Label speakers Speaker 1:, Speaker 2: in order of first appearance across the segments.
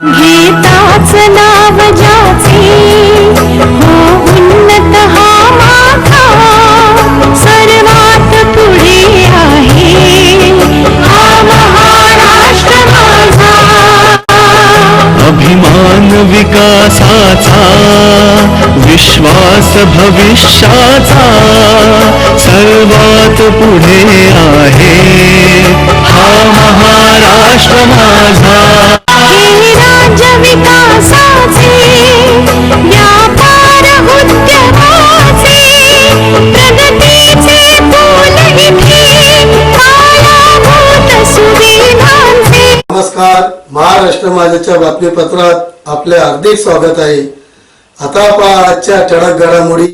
Speaker 1: गीताच नाव ज्याचे हो उन्नत हा माथा सर्वात पुढे आहे. हा महाराष्ट्र माझा.
Speaker 2: अभिमान विकासाचा विश्वास भविष्याचा सर्वात पुढे आहे. हा महाराष्ट्र माझा.
Speaker 1: विकासाचे व्यापार उद्यमाचे प्रगतीचे फूल इथे सुविधांचे.
Speaker 3: नमस्कार महाराष्ट्र माझ्याच्या बातमीपत्रात आपले हार्दिक स्वागत आहे. आता पहा आजच्या ठळक घडामोडी.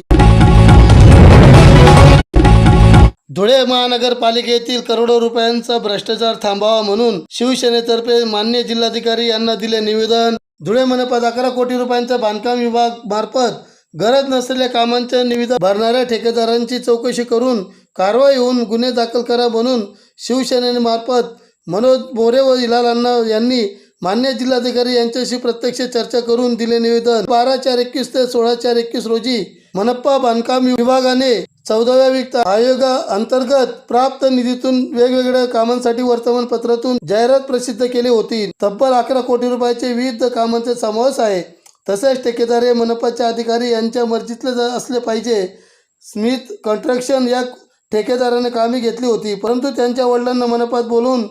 Speaker 3: धुळे महानगरपालिकेतील करोडो रुपयांचा भ्रष्टाचार थांबावा म्हणून शिवसेनेतर्फे मान्य जिल्हाधिकारी यांना दिले निवेदन. धुळे मनपात अकरा कोटी रुपयांचा बांधकाम विभाग मार्फत गरज नसलेल्या कामांच्या निविदा भरणाऱ्या ठेकेदारांची चौकशी करून कारवाई होऊन गुन्हे दाखल करा म्हणून शिवसेनेमार्फत मनोज मोरे व हिलाल अण्णा यांनी मान्य जिल्हाधिकारी यांच्याशी प्रत्यक्ष चर्चा करून दिले निवेदन. बारा चार एकवीस ते सोळा चार एकवीस रोजी मनप्पा बांधकाम विभागाने चौदाव्या वित्त आयोगा अंतर्गत प्राप्त निधीतून वेगवेगळ्या कामांसाठी वर्तमानपत्रातून जाहिरात प्रसिद्ध केली होती. तब्बल अकरा कोटी रुपयाचे विविध कामांचा समावेश आहे. तसेच ठेकेदार हे मनपाचे अधिकारी यांच्या मर्जीतले असले पाहिजे. स्मिथ कन्स्ट्रक्शन या ठेकेदाराने कामे घेतली होती. परंतु त्यांच्या वडिलांना मनपात बोलून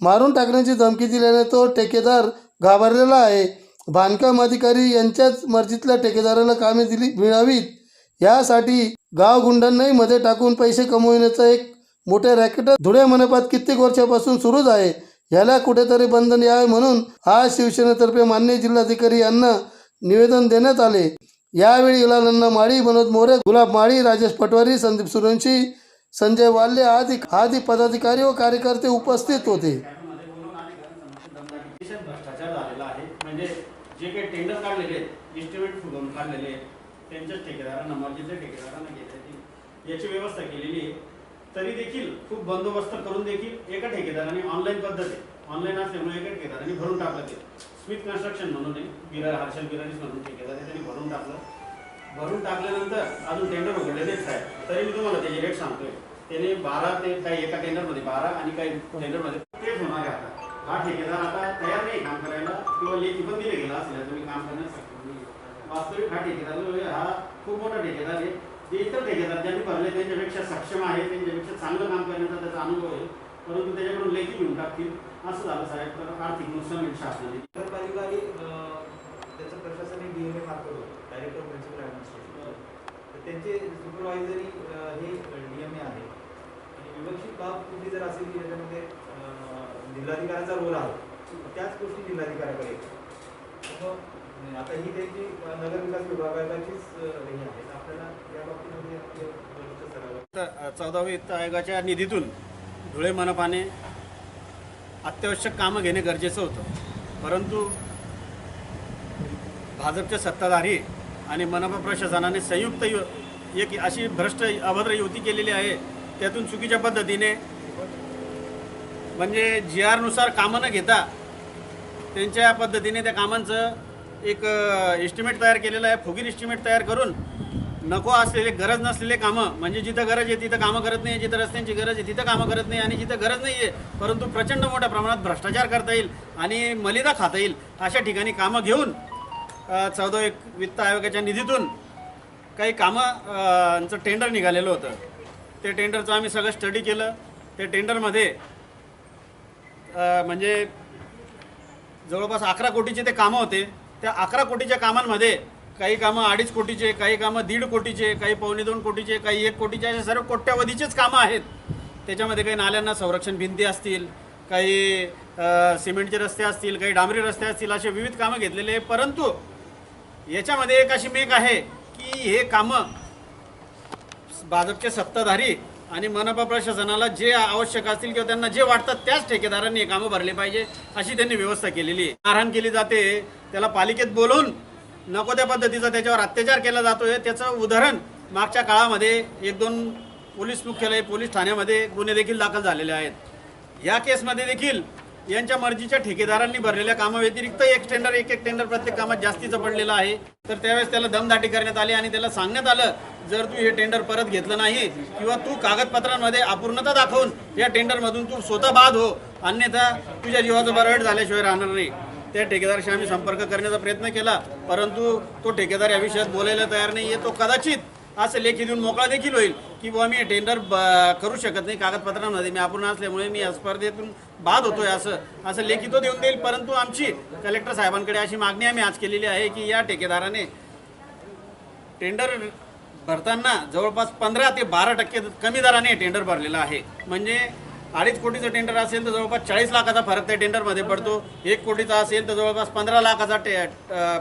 Speaker 3: मारून टाकण्याची धमकी दिल्याने तो ठेकेदार घाबरलेला आहे. बांधकाम अधिकारी यांच्याच मर्जीतल्या ठेकेदाराला कामे दिली मिळावीत. यासाठी गावगुंडांनाही मध्ये टाकून पैसे कमविण्याचं एक मोठे रॅकेट धुळे मनपात कित्येक वर्षापासून सुरूच आहे. याला कुठेतरी बंधन यावे म्हणून आज शिवसेनेतर्फे मान्य जिल्हाधिकारी यांना निवेदन देण्यात आले. यावेळी इलालांना माळी मनोज मोरे गुलाब माळी राजेश पटवारी संदीप सुरवंशी संजय वाल्ले आदी आदी पदाधिकारी व कार्यकर्ते उपस्थित होते.
Speaker 4: भ्रष्टाचार झालेला आहे. म्हणजे जे काही टेंडर काढलेले आहेत इस्टिमेट फुगवून काढलेले आहेत त्यांच्याच ठेकेदारांना मर्जीच्या ठेकेदारांना घेण्याची याची व्यवस्था केलेली आहे. तरी देखील खूप बंदोबस्त करून देखील एका ठेकेदाराने ऑनलाईन पद्धत आहे. ऑनलाईन असल्यामुळे एका ठेकेदाराने भरून टाकलं ते. स्मिथ कन्स्ट्रक्शन म्हणून आहे. बिरार हर्षल बिरारीस म्हणून ठेकेदार आहे. त्यांनी भरून टाकलं. भरून टाकल्यानंतर अजून टेंडर उघडले नाहीत साहेब तरी मी तुम्हाला त्याची रेट सांगतोय. त्याने बारा ते काही एका टेंडरमध्ये बारा आणि काही टेंडरमध्ये तेच होणार आहे आता. हा ठेकेदार आता तयार नाही काम करायला किंवा लेखी पण दिले गेला असेल तुम्ही काम करण्यास वास्तविक हा ठेकेदार हा खूप मोठा ठेकेदार आहे. जे इतर ठेकेदार ज्यांनी भरले त्यांच्यापेक्षा सक्षम आहे त्यांच्यापेक्षा चांगलं काम करण्याचा त्याचा अनुभव आहे. परंतु त्याच्याकडून लेखी घेऊन टाकतील. असं झालं साहेब तर आर्थिक नुकसान होईल शासनाने.
Speaker 5: नगरपालिका आणि अं, त्याचं प्रशासनिक डीएमए मार्फत होतं डायरेक्टर प्रिन्सिपल ॲडमिनिस्ट्रेशन तर त्यांचे सुपरवायझरी हे डीएमए आहे. आणि विवक्षित बाब कुठली जर असेल की त्याच्यामध्ये जिल्हाधिकाऱ्याचा रोल आहे त्याच गोष्टी जिल्हाधिकाऱ्याकडे मग आता ही त्यांची नगर विकास विभागाचीच हे आहे. आपल्याला या बाबतीमध्ये
Speaker 4: चौदावी वित्त आयोगाच्या निधीतून धुळे मनपाने अत्यावश्यक कामं घेणे गरजेचं होतं. परंतु भाजपचे सत्ताधारी आणि मनपा प्रशासनाने संयुक्त यु एक अशी भ्रष्ट अभद्र युती केलेली आहे त्यातून चुकीच्या पद्धतीने म्हणजे जी आरनुसार कामं न घेता त्यांच्या पद्धतीने त्या कामांचं एक एस्टिमेट तयार केलेलं आहे. फुगीर एस्टिमेट तयार करून नको असलेले गरज नसलेले कामं म्हणजे जिथं गरज आहे तिथं कामं करत नाही जिथं रस्त्यांची गरज आहे तिथं कामं करत नाही आणि जिथं गरज नाही आहे परंतु प्रचंड मोठ्या प्रमाणात भ्रष्टाचार करता येईल आणि मलिदा खाता येईल अशा ठिकाणी कामं घेऊन चौदा एक वित्त आयोगाच्या निधीतून काही कामंचं टेंडर निघालेलं होतं. ते टेंडरचं आम्ही सगळं स्टडी केलं. ते टेंडरमध्ये म्हणजे जवळपास अकरा कोटीचे ते कामं होते. त्या अकरा कोटीच्या कामांमध्ये काही कामं अडीच कोटीचे काही कामं दीड कोटीचे काही पावणे दोन कोटीचे काही एक कोटीचे असे सर्व कोट्यावधीचेच कामं आहेत. त्याच्यामध्ये काही नाल्यांना संरक्षण भिंती असतील काही सिमेंटचे रस्ते असतील काही डांबरी रस्ते असतील असे विविध कामं घेतलेले आहे परंतु याच्यामध्ये एक अशी मेक आहे की हे कामं भाजपचे सत्ताधारी आणि मनपा प्रशासनाला जे आवश्यक असतील किंवा त्यांना जे वाटतात त्याच ठेकेदारांनी हे कामं भरले पाहिजे अशी त्यांनी व्यवस्था केलेली आहे. मारहाण केली जाते त्याला पालिकेत बोलवून नको त्या पद्धतीचा त्याच्यावर अत्याचार केला जातोय. त्याचं उदाहरण मागच्या काळामध्ये एक दोन पोलीस मुख्यालय पोलीस ठाण्यामध्ये गुन्हे देखील दाखल झालेले आहेत. या केसमध्ये देखील यांच्या मर्जीच्या ठेकेदारांनी भरलेल्या कामाव्यतिरिक्त एक टेंडर एक एक टेंडर प्रत्येक कामात जास्तीचं पडलेलं आहे. तर त्यावेळेस त्याला दमदाटी करण्यात आली आणि त्याला सांगण्यात आलं जर तू हे टेंडर परत घेतलं नाही किंवा तू कागदपत्रांमध्ये अपूर्णता दाखवून या टेंडरमधून तू स्वतः बाद हो अन्यथा तुझ्या जीवाचं बरड झाल्याशिवाय राहणार नाही. त्या ठेकेदाराशी आम्ही संपर्क करण्याचा प्रयत्न केला परंतु तो ठेकेदार या विषयात बोलायला तयार नाही आहे तो कदाचित असं लेखी देऊन मोकळा देखील होईल की बुवा मी टेंडर ब- करू शकत नाही कागदपत्रांमध्ये मी अपूर्ण असल्यामुळे मी या स्पर्धेतून बाद होतोय असं असं लेखी तो देऊन देईल. परंतु आमची कलेक्टर साहेबांकडे अशी मागणी आम्ही आज केलेली आहे की या ठेकेदाराने टेंडर भरताना जवळपास पंधरा ते बारा टक्के कमी दराने टेंडर भरलेलं आहे. म्हणजे अडीच कोटीचं टेंडर असेल तर जवळपास चाळीस लाखाचा फरक त्या टेंडरमध्ये पडतो. एक कोटीचा असेल तर जवळपास पंधरा लाखाचा टे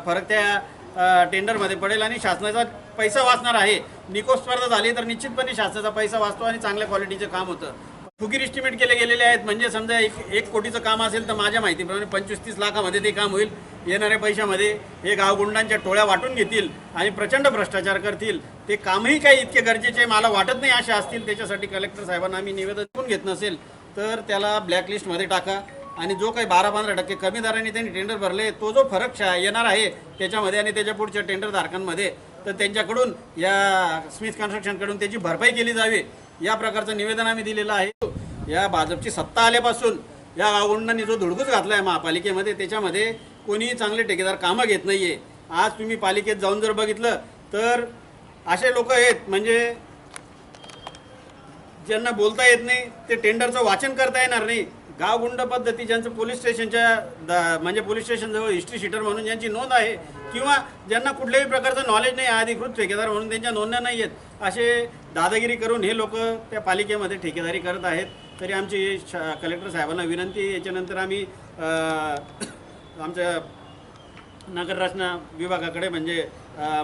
Speaker 4: फरक त्या टेंडरमध्ये पडेल आणि शासनाचा पैसा वाचणार आहे. निको स्पर्धा झाली तर निश्चितपणे शासनाचा पैसा वाचतो आणि चांगल्या क्वालिटीचं काम होतं. फुकीर इस्टिमेट केले गेलेले आहेत. म्हणजे समजा एक एक कोटीचं काम असेल तर माझ्या माहितीप्रमाणे पंचवीस तीस लाखामध्ये ते काम होईल. येणाऱ्या पैशामध्ये हे गावगुंडांच्या टोळ्या वाटून घेतील आणि प्रचंड भ्रष्टाचार करतील. ते कामही काही इतके गरजेचे मला वाटत नाही असे असतील. त्याच्यासाठी कलेक्टर साहेबांना आम्ही निवेदन करून घेत नसेल. तर त्याला ब्लॅकलिस्टमध्ये टाका. आणि जो काही बारा पंधरा टक्के कमी दराने त्यांनी टेंडर भरले तो जो फरक येणार आहे त्याच्यामध्ये आणि त्याच्या पुढच्या टेंडर धारकांमध्ये तर त्यांच्याकडून या स्मिथ कन्स्ट्रक्शनकडून त्याची भरपाई केली जावी. या प्रकारचं निवेदन आम्ही दिलेलं आहे. या भाजपची सत्ता आल्यापासून या गावगुंडांनी जो धुडकूस घातला आहे महापालिकेमध्ये त्याच्यामध्ये कोणीही चांगले ठेकेदार कामं घेत नाहीये. आज तुम्ही पालिकेत जाऊन जर बघितलं तर असे लोक आहेत म्हणजे ज्यांना बोलता येत नाही ते टेंडरचं वाचन करता येणार नाही. गावगुंड पद्धती ज्यांचं पोलीस स्टेशनच्या द म्हणजे पोलीस स्टेशनजवळ हिस्ट्री शीटर म्हणून ज्यांची नोंद आहे किंवा ज्यांना कुठल्याही प्रकारचं नॉलेज नाही अधिकृत ठेकेदार म्हणून त्यांच्या नोंदण्या नाही आहेत असे दादागिरी करून हे लोक त्या पालिकेमध्ये ठेकेदारी करत आहेत. तरी आमची शा- कलेक्टर साहेबांना विनंती याच्यानंतर आम्ही आमच्या नगररचना विभागाकडे म्हणजे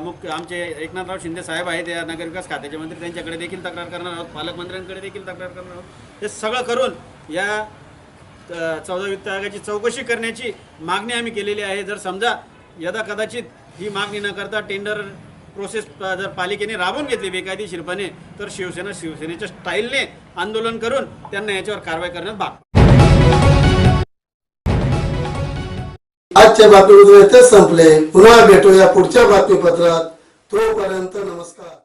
Speaker 4: मुख्य आमचे एकनाथराव शिंदे साहेब आहेत या नगरविकास खात्याचे मंत्री त्यांच्याकडे देखील तक्रार करणार आहोत पालकमंत्र्यांकडे देखील तक्रार करणार आहोत. हे सगळं करून या चौदा वित्त आयोगाची चौकशी करण्याची मागणी आम्ही केलेली आहे. जर समजा यदा कदाचित ही मागणी न करता टेंडर प्रोसेस जर पालिकेने राबवून घेतली बेकायदेशीरपणे तर शिवसेना शिवसेनेच्या स्टाईलने आंदोलन करून त्यांना याच्यावर कारवाई करण्यात भाग
Speaker 3: आजच्या बातमीपत्र इथेच संपले. पुन्हा भेटूया पुढच्या बातमीपत्रात. तोपर्यंत नमस्कार.